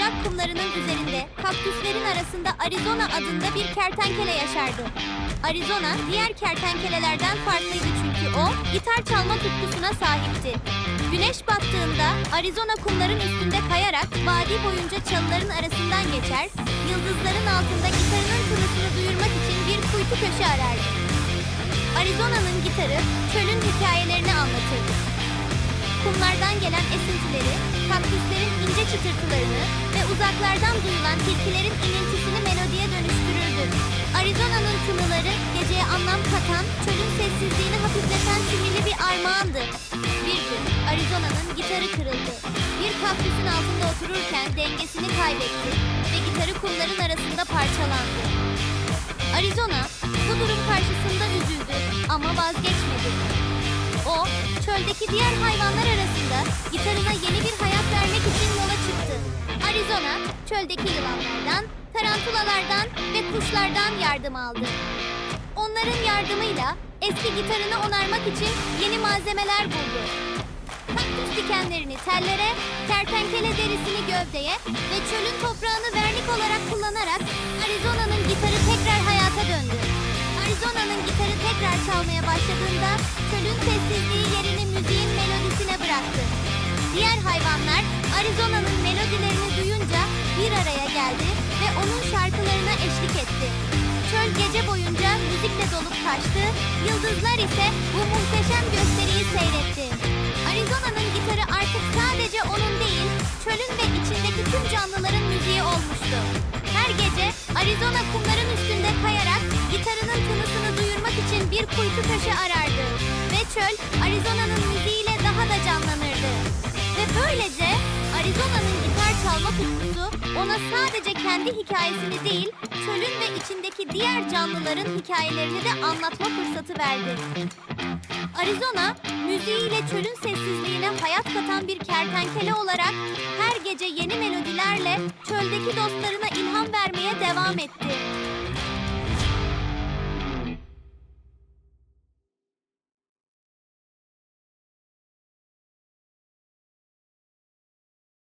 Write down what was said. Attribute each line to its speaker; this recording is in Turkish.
Speaker 1: sıcak kumlarının üzerinde kaktüslerin arasında Arizona adında bir kertenkele yaşardı. Arizona diğer kertenkelelerden farklıydı çünkü o gitar çalma tutkusuna sahipti. Güneş battığında Arizona kumların üstünde kayarak vadi boyunca çalıların arasından geçer, yıldızların altında gitarının tınısını duyurmak için bir kuytu köşe arardı. Arizona'nın gitarı çölün hikayelerini anlatırdı. Kaktüslerin ince çıtırtılarını ve uzaklardan duyulan tilkilerin inintisini melodiye dönüştürürdü. Arizona'nın tınıları geceye anlam katan, çölün sessizliğini hafifleten simili bir armağandı. Bir gün Arizona'nın gitarı kırıldı. Bir kaktüsün altında otururken dengesini kaybetti ve gitarı kumların arasında parçalandı. Arizona bu durum karşısında üzüldü ama vazgeçmedi. Çöldeki diğer hayvanlar arasında gitarına yeni bir hayat vermek için yola çıktı. Arizona, çöldeki yılanlardan, tarantulalardan ve kuşlardan yardım aldı. Onların yardımıyla eski gitarını onarmak için yeni malzemeler buldu. Kaktüs dikenlerini tellere, kertenkele derisini gövdeye ve çölün toprağını vernik olarak kullanarak Arizona'nın gitarı tekrar hayata döndü. Arizona'nın gitarı tekrar çalmaya başladığında çölün sessizliği bıraktı. Diğer hayvanlar Arizona'nın melodilerini duyunca bir araya geldi ve onun şarkılarına eşlik etti. Çöl gece boyunca müzikle dolup taştı, yıldızlar ise bu muhteşem gösteriyi seyretti. Arizona'nın gitarı artık sadece onun değil, çölün ve içindeki tüm canlıların müziği olmuştu. Her gece Arizona kumların üstünde kayarak gitarının tınısını duyurmak için bir kuytu köşe arardı. Ve çöl Arizona'nın müziğiyle çalma tutkusu ona sadece kendi hikayesini değil, çölün ve içindeki diğer canlıların hikayelerini de anlatma fırsatı verdi. Arizona, müziğiyle çölün sessizliğine hayat katan bir kertenkele olarak her gece yeni melodilerle çöldeki dostlarına ilham vermeye devam etti.